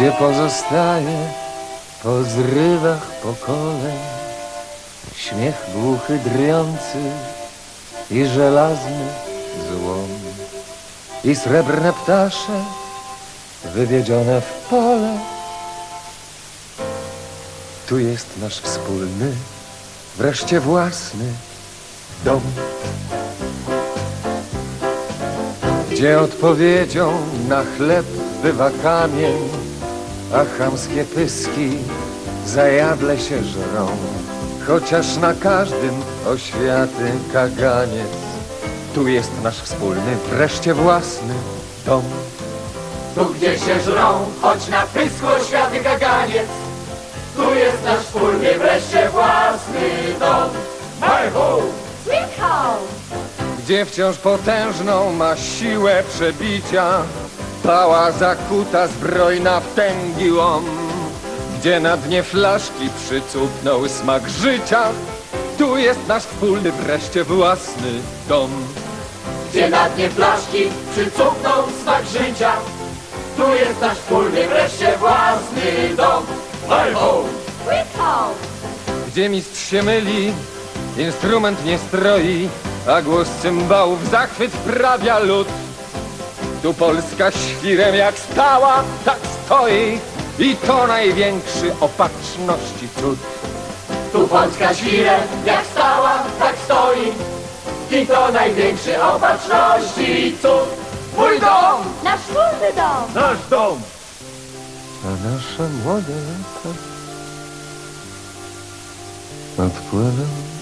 gdzie pozostaje po zrywach pokoleń śmiech głuchy drwiący i żelazny złom i srebrne ptasze wywiedzione w pole. Tu jest nasz wspólny, wreszcie własny dom. Gdzie odpowiedzią na chleb bywa kamień, a chamskie pyski zajadle się żrą. Chociaż na każdym oświaty kaganiec, tu jest nasz wspólny, wreszcie własny dom. Tu gdzie się żrą, choć na pysku oświaty kaganiec. Tu jest nasz wspólny, wreszcie własny dom. My home! Sweet home! Gdzie wciąż potężną ma siłę przebicia Pała zakuta zbrojna w tęgi łom Gdzie na dnie flaszki przycupnął smak życia Tu jest nasz wspólny, wreszcie własny dom Gdzie na dnie flaszki przycupnął smak życia. Tu jest nasz wspólny, wreszcie własny dom. Sweet home! Gdzie mistrz się myli, instrument nie stroi A głos cymbałów zachwyt wprawia lud Tu Polska świrem jak stała, tak stoi I to największy opatrzności cud Tu Polska świrem, jak stała, tak stoi. I to największy opatrzności cud. Mój dom! Nasz wspólny dom! Nasz dom! A nasze młode lata Odpływam